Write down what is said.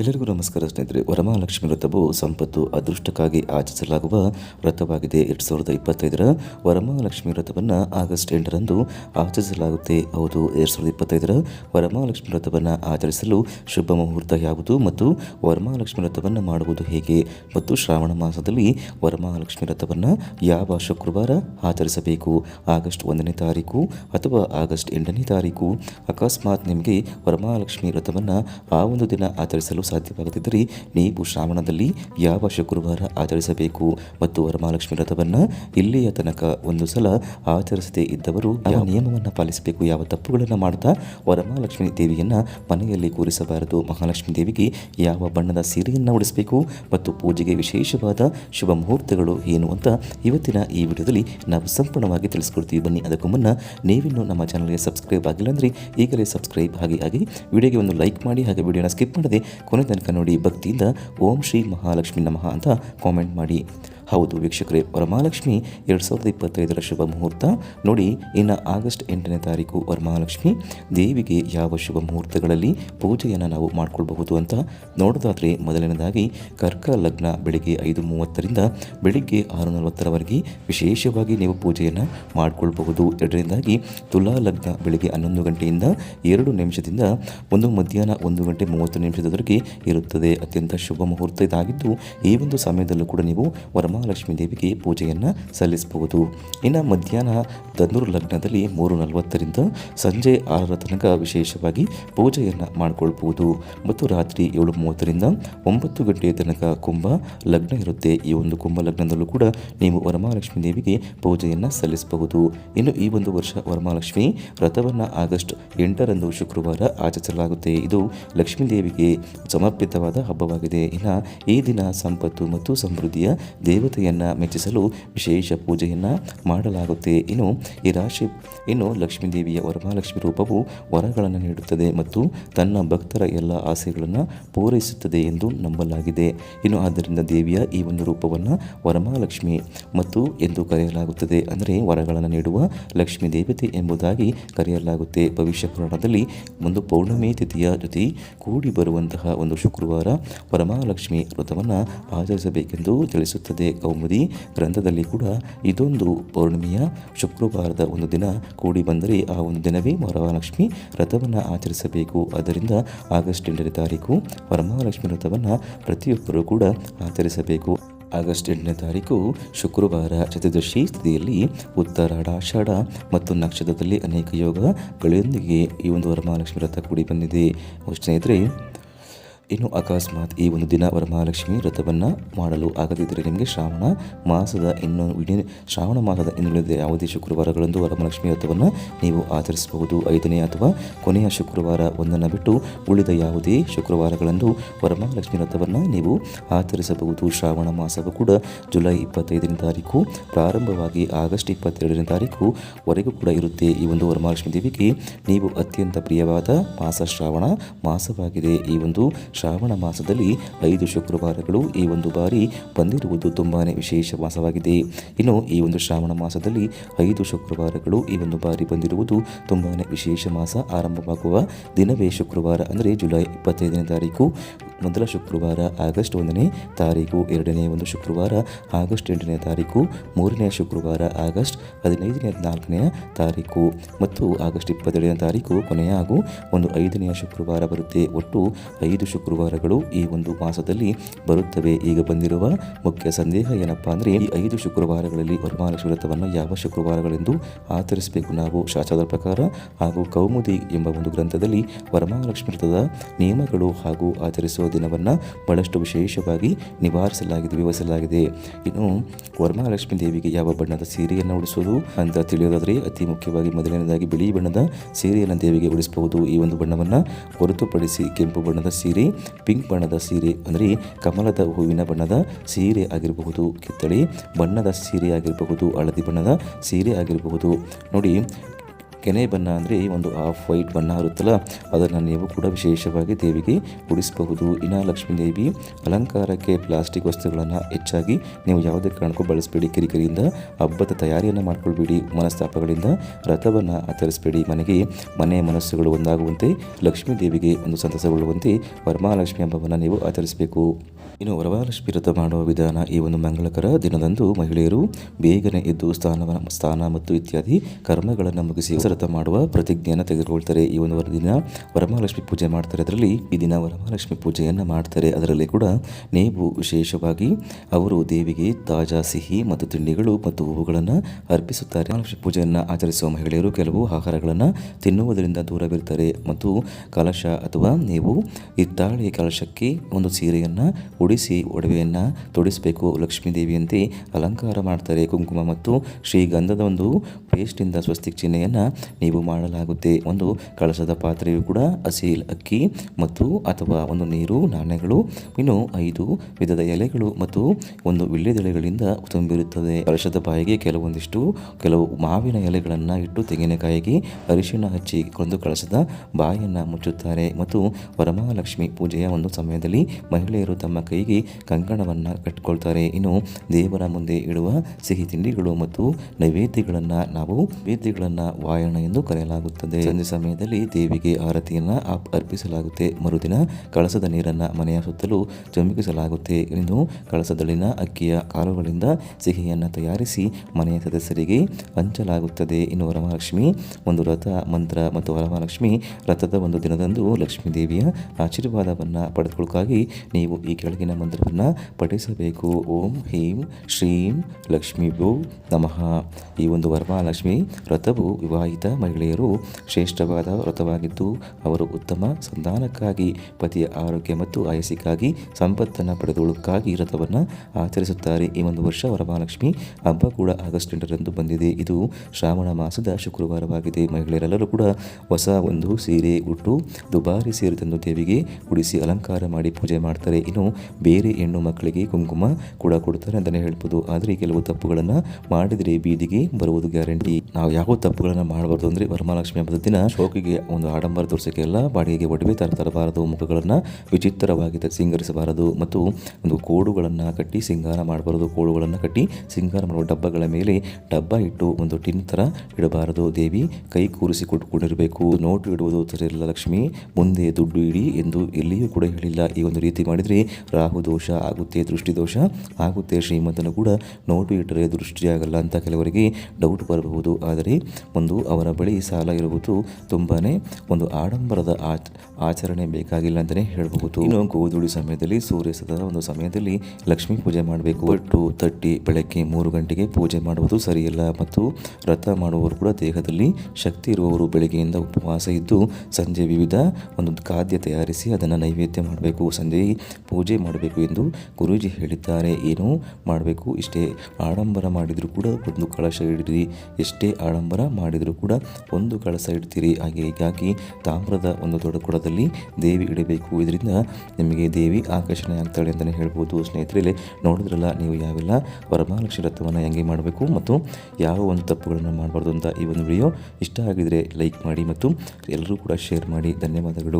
ಎಲ್ಲರಿಗೂ ನಮಸ್ಕಾರ ಸ್ನೇಹಿತರೆ. ವರಮಹಾಲಕ್ಷ್ಮಿ ವ್ರತವು ಸಂಪತ್ತು, ಅದೃಷ್ಟಕ್ಕಾಗಿ ಆಚರಿಸಲಾಗುವ ವ್ರತವಾಗಿದೆ. ಎರಡು ಸಾವಿರದ ಇಪ್ಪತ್ತೈದರ ವರಮಹಾಲಕ್ಷ್ಮಿ ವ್ರತವನ್ನು ಆಗಸ್ಟ್ ಎಂಟರಂದು ಆಚರಿಸಲಾಗುತ್ತೆ. ಹೌದು, ಎರಡು ಸಾವಿರದ ಇಪ್ಪತ್ತೈದರ ವರಮಹಾಲಕ್ಷ್ಮಿ ವ್ರತವನ್ನು ಆಚರಿಸಲು ಶುಭ ಮುಹೂರ್ತ ಯಾವುದು ಮತ್ತು ವರಮಹಾಲಕ್ಷ್ಮಿ ವ್ರತವನ್ನು ಮಾಡುವುದು ಹೇಗೆ ಮತ್ತು ಶ್ರಾವಣ ಮಾಸದಲ್ಲಿ ವರಮಹಾಲಕ್ಷ್ಮಿ ವ್ರತವನ್ನು ಯಾವ ಶುಕ್ರವಾರ ಆಚರಿಸಬೇಕು? ಆಗಸ್ಟ್ ಒಂದನೇ ತಾರೀಕು ಅಥವಾ ಆಗಸ್ಟ್ ಎಂಟನೇ ತಾರೀಕು? ಅಕಸ್ಮಾತ್ ನಿಮಗೆ ವರಮಹಾಲಕ್ಷ್ಮಿ ವ್ರತವನ್ನು ಆ ಒಂದು ದಿನ ಆಚರಿಸಲು ಸಾಧ್ಯವಾಗದಿದ್ದರೆ ನೀವು ಶ್ರಾವಣದಲ್ಲಿ ಯಾವ ಶುಕ್ರವಾರ ಆಚರಿಸಬೇಕು ಮತ್ತು ವರಮಹಾಲಕ್ಷ್ಮಿ ವ್ರತವನ್ನು ಇಲ್ಲಿಯ ತನಕ ಒಂದು ಸಲ ಆಚರಿಸದೇ ಇದ್ದವರು ಯಾವ ನಿಯಮವನ್ನು ಪಾಲಿಸಬೇಕು ಯಾವ ತಪ್ಪುಗಳನ್ನು ಮಾಡ್ತಾ ವರಮಹಾಲಕ್ಷ್ಮಿ ದೇವಿಯನ್ನು ಮನೆಯಲ್ಲಿ ಕೂರಿಸಬಾರದು? ಮಹಾಲಕ್ಷ್ಮಿ ದೇವಿಗೆ ಯಾವ ಬಣ್ಣದ ಸೀರೆಯನ್ನು ಉಡಿಸಬೇಕು ಮತ್ತು ಪೂಜೆಗೆ ವಿಶೇಷವಾದ ಶುಭ ಮುಹೂರ್ತಗಳು ಏನು ಅಂತ ಇವತ್ತಿನ ಈ ವಿಡಿಯೋದಲ್ಲಿ ನಾವು ಸಂಪೂರ್ಣವಾಗಿ ತಿಳಿಸ್ಕೊಡ್ತೀವಿ. ಬನ್ನಿ ಅದಕ್ಕೂ ಮುನ್ನ ನೀವಿನ್ನು ನಮ್ಮ ಚಾನಲ್ಗೆ ಸಬ್ಸ್ಕ್ರೈಬ್ ಆಗಿಲ್ಲ ಅಂದರೆ ಈಗಲೇ ಸಬ್ಸ್ಕ್ರೈಬ್ ಹಾಗೆ ಆಗಿ ವಿಡಿಯೋಗೆ ಒಂದು ಲೈಕ್ ಮಾಡಿ ಹಾಗೆ ವಿಡಿಯೋನ ಸ್ಕಿಪ್ ಮಾಡದೆ ಕೊನೆ ತನಕ ನೋಡಿ ಭಕ್ತಿಯಿಂದ ಓಂ ಶ್ರೀ ಮಹಾಲಕ್ಷ್ಮಿ ನಮಃ ಅಂತ ಕಾಮೆಂಟ್ ಮಾಡಿ. ಹೌದು ವೀಕ್ಷಕರೇ, ವರಮಹಾಲಕ್ಷ್ಮಿ ಎರಡು ಸಾವಿರದ ಇಪ್ಪತ್ತೈದರ ಶುಭ ಮುಹೂರ್ತ. ನೋಡಿ, ಇನ್ನು ಆಗಸ್ಟ್ ಎಂಟನೇ ತಾರೀಕು ವರಮಹಾಲಕ್ಷ್ಮಿ, ದೇವಿಗೆ ಯಾವ ಶುಭ ಮುಹೂರ್ತಗಳಲ್ಲಿ ಪೂಜೆಯನ್ನು ನಾವು ಮಾಡಿಕೊಳ್ಬಹುದು ಅಂತ ನೋಡೋದಾದರೆ ಮೊದಲನೇದಾಗಿ ಕರ್ಕ ಲಗ್ನ ಬೆಳಿಗ್ಗೆ ಐದು ಮೂವತ್ತರಿಂದ ಬೆಳಿಗ್ಗೆ ಆರು ನಲವತ್ತರವರೆಗೆ ವಿಶೇಷವಾಗಿ ನೀವು ಪೂಜೆಯನ್ನು ಮಾಡಿಕೊಳ್ಬಹುದು. ಎರಡನೇದಾಗಿ ತುಲಾ ಲಗ್ನ ಬೆಳಿಗ್ಗೆ ಹನ್ನೊಂದು ಗಂಟೆಯಿಂದ ಎರಡು ನಿಮಿಷದಿಂದ ಒಂದು ಮಧ್ಯಾಹ್ನ ಒಂದು ಗಂಟೆ ಮೂವತ್ತು ನಿಮಿಷದವರೆಗೆ ಇರುತ್ತದೆ. ಅತ್ಯಂತ ಶುಭ ಮುಹೂರ್ತ ಇದಾಗಿದ್ದು, ಈ ಒಂದು ಸಮಯದಲ್ಲೂ ಕೂಡ ನೀವು ವರಮಹಾಲಕ್ಷ್ಮಿ ದೇವಿಗೆ ಪೂಜೆಯನ್ನು ಸಲ್ಲಿಸಬಹುದು. ಇನ್ನು ಮಧ್ಯಾಹ್ನ ಧನುರ್ ಲಗ್ನದಲ್ಲಿ ಮೂರು ನಲವತ್ತರಿಂದ ಸಂಜೆ ಆರರ ತನಕ ವಿಶೇಷವಾಗಿ ಪೂಜೆಯನ್ನು ಮಾಡಿಕೊಳ್ಬಹುದು. ಮತ್ತು ರಾತ್ರಿ ಏಳು ಮೂವತ್ತರಿಂದ ಒಂಬತ್ತು ಗಂಟೆಯ ತನಕ ಕುಂಭ ಲಗ್ನ ಇರುತ್ತೆ. ಈ ಒಂದು ಕುಂಭ ಲಗ್ನದಲ್ಲೂ ಕೂಡ ನೀವು ವರಮಹಾಲಕ್ಷ್ಮಿ ದೇವಿಗೆ ಪೂಜೆಯನ್ನು ಸಲ್ಲಿಸಬಹುದು. ಇನ್ನು ಈ ಒಂದು ವರ್ಷ ವರಮಹಾಲಕ್ಷ್ಮಿ ವ್ರತವನ್ನು ಆಗಸ್ಟ್ ಎಂಟರಂದು ಶುಕ್ರವಾರ ಆಚರಿಸಲಾಗುತ್ತೆ. ಇದು ಲಕ್ಷ್ಮೀ ದೇವಿಗೆ ಸಮರ್ಪಿತವಾದ ಹಬ್ಬವಾಗಿದೆ. ಇನ್ನು ಈ ದಿನ ಸಂಪತ್ತು ಮತ್ತು ಸಮೃದ್ಧಿಯ ದೇವತೆಯನ್ನು ಮೆಚ್ಚಿಸಲು ವಿಶೇಷ ಪೂಜೆಯನ್ನು ಮಾಡಲಾಗುತ್ತೆ. ಇನ್ನು ಈ ರಾಶಿ, ಇನ್ನು ಲಕ್ಷ್ಮೀ ದೇವಿಯ ವರಮಹಾಲಕ್ಷ್ಮಿ ರೂಪವು ವರಗಳನ್ನು ನೀಡುತ್ತದೆ ಮತ್ತು ತನ್ನ ಭಕ್ತರ ಎಲ್ಲ ಆಸೆಗಳನ್ನು ಪೂರೈಸುತ್ತದೆ ಎಂದು ನಂಬಲಾಗಿದೆ. ಇನ್ನು ಆದ್ದರಿಂದ ದೇವಿಯ ಈ ಒಂದು ರೂಪವನ್ನು ವರಮಹಾಲಕ್ಷ್ಮಿ ಮತ್ತು ಎಂದು ಕರೆಯಲಾಗುತ್ತದೆ. ಅಂದರೆ ವರಗಳನ್ನು ನೀಡುವ ಲಕ್ಷ್ಮೀ ದೇವತೆ ಎಂಬುದಾಗಿ ಕರೆಯಲಾಗುತ್ತೆ. ಭವಿಷ್ಯ ಪುರಾಣದಲ್ಲಿ ಒಂದು ಪೌರ್ಣಮಿ ತಿಥಿಯ ಜೊತೆ ಕೂಡಿ ಬರುವಂತಹ ಒಂದು ಶುಕ್ರವಾರ ವರಮಹಾಲಕ್ಷ್ಮಿ ವ್ರತವನ್ನು ಆಚರಿಸಬೇಕೆಂದು ತಿಳಿಸುತ್ತದೆ. ಕೌಮುದಿ ಗ್ರಂಥದಲ್ಲಿ ಕೂಡ ಇದೊಂದು ಪೌರ್ಣಿಮೆಯ ಶುಕ್ರವಾರದ ಒಂದು ದಿನ ಕೂಡಿ ಬಂದರೆ ಆ ಒಂದು ದಿನವೇ ವರಮಹಾಲಕ್ಷ್ಮಿ ವ್ರತವನ್ನು ಆಚರಿಸಬೇಕು. ಅದರಿಂದ ಆಗಸ್ಟ್ ಎಂಟನೇ ತಾರೀಕು ವರಮಹಾಲಕ್ಷ್ಮಿ ವ್ರತವನ್ನು ಪ್ರತಿಯೊಬ್ಬರೂ ಕೂಡ ಆಚರಿಸಬೇಕು. ಆಗಸ್ಟ್ ಎಂಟನೇ ತಾರೀಕು ಶುಕ್ರವಾರ ಚತುರ್ದಶಿ ಸ್ಥಿತಿಯಲ್ಲಿ ಉತ್ತರಾಢಾಷಾಢ ಮತ್ತು ನಕ್ಷತ್ರದಲ್ಲಿ ಅನೇಕ ಯೋಗಗಳೊಂದಿಗೆ ಈ ಒಂದು ವರಮಹಾಲಕ್ಷ್ಮಿ ವ್ರತ ಕೂಡಿ ಬಂದಿದೆ. ಸ್ನೇಹಿತರೆ ಇನ್ನು ಅಕಸ್ಮಾತ್ ಈ ಒಂದು ದಿನ ವರಮಹಾಲಕ್ಷ್ಮಿ ವ್ರತವನ್ನು ಮಾಡಲು ಆಗದಿದ್ದರೆ ನಿಮಗೆ ಶ್ರಾವಣ ಮಾಸದ ಇನ್ನು ಇಡೀ ಶ್ರಾವಣ ಮಾಸದ ಇನ್ನುಳಿದ ಯಾವುದೇ ಶುಕ್ರವಾರಗಳಂದು ವರಮಹಾಲಕ್ಷ್ಮಿ ವ್ರತವನ್ನು ನೀವು ಆಚರಿಸಬಹುದು. ಐದನೇ ಅಥವಾ ಕೊನೆಯ ಶುಕ್ರವಾರ ಒಂದನ್ನು ಬಿಟ್ಟು ಉಳಿದ ಯಾವುದೇ ಶುಕ್ರವಾರಗಳಂದು ವರಮಹಾಲಕ್ಷ್ಮಿ ವ್ರತವನ್ನು ನೀವು ಆಚರಿಸಬಹುದು. ಶ್ರಾವಣ ಮಾಸವು ಕೂಡ ಜುಲೈ ಇಪ್ಪತ್ತೈದನೇ ತಾರೀಕು, ಪ್ರಾರಂಭವಾಗಿ ಆಗಸ್ಟ್ ಇಪ್ಪತ್ತೆರಡನೇ ತಾರೀಕು ವರೆಗೂ ಕೂಡ ಇರುತ್ತೆ. ಈ ಒಂದು ವರಮಹಾಲಕ್ಷ್ಮಿ ದೇವಿಗೆ ನೀವು ಅತ್ಯಂತ ಪ್ರಿಯವಾದ ಮಾಸ ಶ್ರಾವಣ ಮಾಸವಾಗಿದೆ. ಈ ಒಂದು ಶ್ರಾವಣ ಮಾಸದಲ್ಲಿ ಐದು ಶುಕ್ರವಾರಗಳು ಈ ಒಂದು ಬಾರಿ ಬಂದಿರುವುದು ತುಂಬಾ ವಿಶೇಷ ಮಾಸವಾಗಿದೆ ಇನ್ನು ಈ ಒಂದು ಶ್ರಾವಣ ಮಾಸದಲ್ಲಿ ಐದು ಶುಕ್ರವಾರಗಳು ಈ ಒಂದು ಬಾರಿ ಬಂದಿರುವುದು ತುಂಬಾ ವಿಶೇಷ ಮಾಸ ಆರಂಭವಾಗುವ ದಿನವೇ ಶುಕ್ರವಾರ ಅಂದರೆ ಜುಲೈ ಇಪ್ಪತ್ತೈದನೇ ತಾರೀಕು. ಮೊದಲ ಶುಕ್ರವಾರ ಆಗಸ್ಟ್ ಒಂದನೇ ತಾರೀಕು, ಎರಡನೇ ಒಂದು ಶುಕ್ರವಾರ ಆಗಸ್ಟ್ ಎಂಟನೇ ತಾರೀಕು, ಮೂರನೇ ಶುಕ್ರವಾರ ಆಗಸ್ಟ್ ಹದಿನೈದನೇ ನಾಲ್ಕನೆಯ ತಾರೀಕು. ಮತ್ತು ಆಗಸ್ಟ್ ಇಪ್ಪತ್ತೆರಡನೇ ತಾರೀಕು ಕೊನೆಯ ಹಾಗೂ ಒಂದು ಐದನೆಯ ಶುಕ್ರವಾರ ಬರುತ್ತೆ. ಒಟ್ಟು ಐದು ಶುಕ್ರವಾರಗಳು ಈ ಒಂದು ಮಾಸದಲ್ಲಿ ಬರುತ್ತವೆ. ಈಗ ಬಂದಿರುವ ಮುಖ್ಯ ಸಂದೇಹ ಏನಪ್ಪಾ ಅಂದರೆ, ಈ ಐದು ಶುಕ್ರವಾರಗಳಲ್ಲಿ ವರಮಹಾಲಕ್ಷ್ಮಿ ವ್ರತವನ್ನು ಯಾವ ಶುಕ್ರವಾರಗಳೆಂದು ಆಚರಿಸಬೇಕು ನಾವು? ಶಾಸ್ತ್ರದ ಪ್ರಕಾರ ಹಾಗೂ ಕೌಮುದಿ ಎಂಬ ಒಂದು ಗ್ರಂಥದಲ್ಲಿ ವರಮಹಾಲಕ್ಷ್ಮಿ ವ್ರತದ ನಿಯಮಗಳು ಹಾಗೂ ಆಚರಿಸುವ ದಿನವನ್ನು ಬಹಳಷ್ಟು ವಿಶೇಷವಾಗಿ ನಿವಾರಿಸಲಾಗಿದೆ, ವಿವರಿಸಲಾಗಿದೆ. ಇನ್ನು ವರಮಹಾಲಕ್ಷ್ಮಿ ದೇವಿಗೆ ಯಾವ ಬಣ್ಣದ ಸೀರೆಯನ್ನು ಉಡಿಸುವುದು ಅಂತ ತಿಳಿಯೋದಾದರೆ ಅತಿ ಮುಖ್ಯವಾಗಿ ಮೊದಲನೇದಾಗಿ ಬಿಳಿ ಬಣ್ಣದ ಸೀರೆಯನ್ನು ದೇವಿಗೆ ಉಡಿಸಬಹುದು. ಈ ಒಂದು ಬಣ್ಣವನ್ನು ಹೊರತುಪಡಿಸಿ ಕೆಂಪು ಬಣ್ಣದ ಸೀರೆ, ಪಿಂಕ್ ಬಣ್ಣದ ಸೀರೆ, ಅಂದರೆ ಕಮಲದ ಹೂವಿನ ಬಣ್ಣದ ಸೀರೆ ಆಗಿರಬಹುದು. ಕಿತ್ತಳೆ ಬಣ್ಣದ ಸೀರೆ ಆಗಿರಬಹುದು, ಹಳದಿ ಬಣ್ಣದ ಸೀರೆ ಆಗಿರಬಹುದು. ನೋಡಿ ಕೆನೆ ಬಣ್ಣ ಅಂದರೆ ಒಂದು ಆಫ್ ವೈಟ್ ಬಣ್ಣ ಇರುತ್ತಲ್ಲ, ಅದನ್ನು ನೀವು ಕೂಡ ವಿಶೇಷವಾಗಿ ದೇವಿಗೆ ಉಡಿಸಬಹುದು ಇನ್ನು ಲಕ್ಷ್ಮೀ ದೇವಿ ಅಲಂಕಾರಕ್ಕೆ ಪ್ಲಾಸ್ಟಿಕ್ ವಸ್ತುಗಳನ್ನು ಹೆಚ್ಚಾಗಿ ನೀವು ಯಾವುದೇ ಕಾರಣಕ್ಕೂ ಬಳಸಬೇಡಿ. ಕಿರಿಕಿರಿಯಿಂದ ಹಬ್ಬದ ತಯಾರಿಯನ್ನು ಮಾಡ್ಕೊಳ್ಬೇಡಿ. ಮನಸ್ತಾಪಗಳಿಂದ ರಥವನ್ನು ಆಚರಿಸಬೇಡಿ. ಮನೆಗೆ ಮನೆ ಮನಸ್ಸುಗಳು ಒಂದಾಗುವಂತೆ, ಲಕ್ಷ್ಮೀ ದೇವಿಗೆ ಒಂದು ಸಂತಸಗೊಳ್ಳುವಂತೆ ವರಮಹಾಲಕ್ಷ್ಮಿ ಹಬ್ಬವನ್ನು ನೀವು ಆಚರಿಸಬೇಕು. ಇನ್ನು ವರಮಹಾಲಕ್ಷ್ಮಿ ವ್ರತ ಮಾಡುವ ವಿಧಾನ ಈ ಒಂದು ಮಂಗಳಕರ ದಿನದಂದು ಮಹಿಳೆಯರು ಬೇಗನೆ ಎದ್ದು ಸ್ನಾನ ಸ್ಥಾನ ಮತ್ತು ಇತ್ಯಾದಿ ಕರ್ಮಗಳನ್ನು ಮುಗಿಸಿ ಮಾಡುವ ಪ್ರತಿಜ್ಞೆಯನ್ನು ತೆಗೆದುಕೊಳ್ತಾರೆ. ಈ ಒಂದು ವರದಿನ ವರಮಹಾಲಕ್ಷ್ಮಿ ಪೂಜೆ ಮಾಡ್ತಾರೆ. ಅದರಲ್ಲಿ ಈ ದಿನ ವರಮಹಾಲಕ್ಷ್ಮಿ ಪೂಜೆಯನ್ನು ಮಾಡ್ತಾರೆ. ಅದರಲ್ಲಿ ಕೂಡ ನೀವು ವಿಶೇಷವಾಗಿ ಅವರು ದೇವಿಗೆ ತಾಜಾ ಸಿಹಿ ಮತ್ತು ತಿಂಡಿಗಳು ಮತ್ತು ಹೂವುಗಳನ್ನು ಅರ್ಪಿಸುತ್ತಾರೆ. ಮಹಾಲಕ್ಷ್ಮಿ ಪೂಜೆಯನ್ನು ಆಚರಿಸುವ ಮಹಿಳೆಯರು ಕೆಲವು ಆಹಾರಗಳನ್ನು ತಿನ್ನುವುದರಿಂದ ದೂರವಿರ್ತಾರೆ ಮತ್ತು ಕಲಶ ಅಥವಾ ನೀವು ಹಿತ್ತಾಳೆ ಕಲಶಕ್ಕೆ ಒಂದು ಸೀರೆಯನ್ನು ಉಡಿಸಿ ಒಡವೆಯನ್ನು ತೊಡಿಸಬೇಕು. ಲಕ್ಷ್ಮೀ ದೇವಿಯಂತೆ ಅಲಂಕಾರ ಮಾಡ್ತಾರೆ. ಕುಂಕುಮ ಮತ್ತು ಶ್ರೀಗಂಧದ ಒಂದು ಪೇಸ್ಟಿಂದ ಸ್ವಸ್ತಿಕ್ ಚಿಹ್ನೆಯನ್ನು ನೀವು ಮಾಡಲಾಗುತ್ತೆ. ಒಂದು ಕಳಸದ ಪಾತ್ರೆಯು ಕೂಡ ಹಸಿ ಅಕ್ಕಿ ಮತ್ತು ಅಥವಾ ಒಂದು ನೀರು, ನಾಣ್ಯಗಳು, ಇನ್ನು ಐದು ವಿಧದ ಎಲೆಗಳು ಮತ್ತು ಒಂದು ವಿಳ್ಯದೆಲೆಗಳಿಂದ ತುಂಬಿರುತ್ತದೆ. ಕಳಶದ ಬಾಯಿಗೆ ಕೆಲವೊಂದಿಷ್ಟು, ಕೆಲವು ಮಾವಿನ ಎಲೆಗಳನ್ನು ಇಟ್ಟು ತೆಂಗಿನಕಾಯಿಗೆ ಅರಿಶಿಣ ಹಚ್ಚಿ ಒಂದು ಕಳಸದ ಬಾಯಿಯನ್ನು ಮುಚ್ಚುತ್ತಾರೆ. ಮತ್ತು ವರಮಹಾಲಕ್ಷ್ಮಿ ಪೂಜೆಯ ಒಂದು ಸಮಯದಲ್ಲಿ ಮಹಿಳೆಯರು ತಮ್ಮ ಕೈಗೆ ಕಂಕಣವನ್ನು ಕಟ್ಟಿಕೊಳ್ತಾರೆ ಇನ್ನು ದೇವರ ಮುಂದೆ ಇಡುವ ಸಿಹಿ ತಿಂಡಿಗಳು ಮತ್ತು ನೈವೇದ್ಯಗಳನ್ನು ನಾವು, ನೈವೇದ್ಯಗಳನ್ನು ವಾಯಣ ಎಂದು ಕರೆಯಲಾಗುತ್ತದೆ. ಸಂಜೆ ಸಮಯದಲ್ಲಿ ದೇವಿಗೆ ಆರತಿಯನ್ನು ಅರ್ಪಿಸಲಾಗುತ್ತೆ. ಮರುದಿನ ಕಳಸದ ನೀರನ್ನ ಮನೆಯ ಸುತ್ತಲೂ ಚುಮುಕಿಸಲಾಗುತ್ತೆ ಇನ್ನು ಕಳಸದಲ್ಲಿನ ಅಕ್ಕಿಯ ಕಾಲುಗಳಿಂದ ಸಿಹಿಯನ್ನು ತಯಾರಿಸಿ ಮನೆಯ ಸದಸ್ಯರಿಗೆ ಹಂಚಲಾಗುತ್ತದೆ. ಇನ್ನು ವರಮಹಾಲಕ್ಷ್ಮಿ ಒಂದು ರಥ, ಮಂತ್ರ ಮತ್ತು ವರಮಹಾಲಕ್ಷ್ಮಿ ರಥದ ಒಂದು ದಿನದಂದು ಲಕ್ಷ್ಮೀ ದೇವಿಯ ಆಶೀರ್ವಾದವನ್ನು ಪಡೆದುಕೊಳ್ಳಕ್ಕಾಗಿ ನೀವು ಈ ಕೆಳಗಿನ ಮಂತ್ರವನ್ನು ಪಠಿಸಬೇಕು. ಓಂ ಹೀಂ ಶ್ರೀಂ ಲಕ್ಷ್ಮೀಭೂ ನಮಃ. ಈ ಒಂದು ವರಮಹಾಲಕ್ಷ್ಮಿ ವ್ರತವು ವಿವಾಹಿತ ಮಹಿಳೆಯರು ಶ್ರೇಷ್ಠವಾದ ವ್ರತವಾಗಿದ್ದು, ಅವರು ಉತ್ತಮ ಸಂಧಾನಕ್ಕಾಗಿ ಪತಿಯ ಆರೋಗ್ಯ ಮತ್ತು ಆಯಸ್ಸಿಗಾಗಿ ಸಂಪತ್ತನ್ನು ಪಡೆದುಕೊಳ್ಳಕ್ಕಾಗಿ ವ್ರತವನ್ನು ಆಚರಿಸುತ್ತಾರೆ. ಈ ಒಂದು ವರ್ಷ ವರಮಹಾಲಕ್ಷ್ಮಿ ಹಬ್ಬ ಕೂಡ ಆಗಸ್ಟ್ ಎಂಟರಂದು ಬಂದಿದೆ. ಇದು ಶ್ರಾವಣ ಮಾಸದ ಶುಕ್ರವಾರವಾಗಿದೆ. ಮಹಿಳೆಯರೆಲ್ಲರೂ ಕೂಡ ಹೊಸ ಒಂದು ಸೀರೆ ಉಟ್ಟು, ದುಬಾರಿ ಸೀರೆ ತಂದು ದೇವಿಗೆ ಉಡಿಸಿ ಅಲಂಕಾರ ಮಾಡಿ ಪೂಜೆ ಮಾಡ್ತಾರೆ. ಇನ್ನು ಬೇರೆ ಹೆಣ್ಣು ಮಕ್ಕಳಿಗೆ ಕುಂಕುಮ ಕೂಡ ಕೊಡ್ತಾರೆ ಅಂತಲೇ ಹೇಳ್ಬೋದು. ಆದರೆ, ಕೆಲವು ತಪ್ಪುಗಳನ್ನು ಮಾಡಿದರೆ ಬೀದಿಗೆ ಬರುವುದು ಗ್ಯಾರಂಟಿ. ನಾವು ಯಾವ ತಪ್ಪುಗಳನ್ನು ಮಾಡಬಾರ್ದು ಅಂದರೆ ವರಮಹಾಲಕ್ಷ್ಮಿ ಹಬ್ಬದ ದಿನ ಶೋಕಿಗೆ ಒಂದು ಆಡಂಬರ ತೋರಿಸೋಕೆ ಎಲ್ಲ ಬಾಡಿಗೆಗೆ ಒಡವೆ ತರ ತರಬಾರದು, ಮುಖಗಳನ್ನು ವಿಚಿತ್ರವಾಗಿ ಸಿಂಗರಿಸಬಾರದು ಮತ್ತು ಒಂದು ಕೋಡುಗಳನ್ನು ಕಟ್ಟಿ ಸಿಂಗಾರ ಮಾಡಬಾರದು. ಕೋಡುಗಳನ್ನು ಕಟ್ಟಿ ಸಿಂಗಾರ ಮಾಡುವ ಡಬ್ಬಗಳ ಮೇಲೆ ಡಬ್ಬ ಇಟ್ಟು ಒಂದು ಟಿನ್ ಥರ ಇಡಬಾರದು. ದೇವಿ ಕೈ ಕೂರಿಸಿ ಕೊಟ್ಟುಕೊಂಡಿರಬೇಕು ನೋಟು ಇಡುವುದು ಸರಿಯಿಲ್ಲ ಲಕ್ಷ್ಮಿ. ಮುಂದೆ ದುಡ್ಡು ಇಡಿ ಎಂದು ಎಲ್ಲಿಯೂ ಕೂಡ ಹೇಳಿಲ್ಲ. ಈ ಒಂದು ರೀತಿ ಮಾಡಿದರೆ ರಾಹು ದೋಷ ಆಗುತ್ತೆ, ದೃಷ್ಟಿ ದೋಷ ಆಗುತ್ತೆ. ಶ್ರೀಮಂತನು ಕೂಡ ನೋಟು ಇಟ್ಟರೆ ದೃಷ್ಟಿಯಾಗಲ್ಲ ಅಂತ ಕೆಲವರಿಗೆ ಡೌಟ್ ಬರಬಹುದು. ಆದರೆ ಒಂದು ಅವರ ಬಳಿ ಸಾಲ ಇರುವುದು ತುಂಬಾ ಒಂದು ಆಡಂಬರದ ಆಚ, ಆಚರಣೆ ಬೇಕಾಗಿಲ್ಲ ಅಂತಲೇ ಹೇಳಬಹುದು. ಇನ್ನು ಗೋಧೂಳಿ ಸಮಯದಲ್ಲಿ ಸೂರ್ಯಾಸ್ತದ ಒಂದು ಸಮಯದಲ್ಲಿ ಲಕ್ಷ್ಮೀ ಪೂಜೆ ಮಾಡಬೇಕು. ಒಟ್ಟು ತಟ್ಟಿ ಬೆಳಗ್ಗೆ ಮೂರು ಗಂಟೆಗೆ ಪೂಜೆ ಮಾಡುವುದು ಸರಿಯಲ್ಲ ಮತ್ತು ವ್ರತ ಮಾಡುವವರು ಕೂಡ ದೇಹದಲ್ಲಿ ಶಕ್ತಿ ಇರುವವರು ಬೆಳಗ್ಗೆಯಿಂದ ಉಪವಾಸ ಇದ್ದು ಸಂಜೆ ವಿವಿಧ ಒಂದು ಖಾದ್ಯ ತಯಾರಿಸಿ ಅದನ್ನು ನೈವೇದ್ಯ ಮಾಡಬೇಕು. ಸಂಜೆ ಪೂಜೆ ಮಾಡಬೇಕು ಎಂದು ಗುರೂಜಿ ಹೇಳಿದ್ದಾರೆ. ಏನು ಮಾಡಬೇಕು, ಇಷ್ಟೇ ಆಡಂಬರ ಮಾಡಿದರೂ ಕೂಡ ಒಂದು ಕಳಶ ಇಡಿರಿ ಎಷ್ಟೇ ಆಡಂಬರ ಮಾಡಿದರೂ ಒಂದು ಕಳಸ ಇಡ್ತೀರಿ. ಹಾಗೆ ಹೀಗಾಗಿ ತಾಮ್ರದ ಒಂದು ದೊಡ್ಡ ಕೊಡದಲ್ಲಿ ದೇವಿ ಇಡಬೇಕು. ಇದರಿಂದ ನಿಮಗೆ ದೇವಿ ಆಕರ್ಷಣೆ ಆಗ್ತಾಳೆ ಅಂತಲೇ ಹೇಳ್ಬೋದು. ಸ್ನೇಹಿತರಲ್ಲಿ, ನೋಡಿದ್ರಲ್ಲ ನೀವು ಯಾವೆಲ್ಲ ವರಮಹಾಲಕ್ಷ್ಮಿ ವ್ರತವನ್ನು ಹೆಂಗೆ ಮಾಡಬೇಕು ಮತ್ತು ಯಾವ ಒಂದು ತಪ್ಪುಗಳನ್ನು ಮಾಡಬಾರ್ದು ಅಂತ ಈ ಒಂದು ವಿಡಿಯೋ ಇಷ್ಟ ಆಗಿದ್ರೆ ಲೈಕ್ ಮಾಡಿ ಮತ್ತು ಎಲ್ಲರೂ ಕೂಡ ಶೇರ್ ಮಾಡಿ. ಧನ್ಯವಾದಗಳು.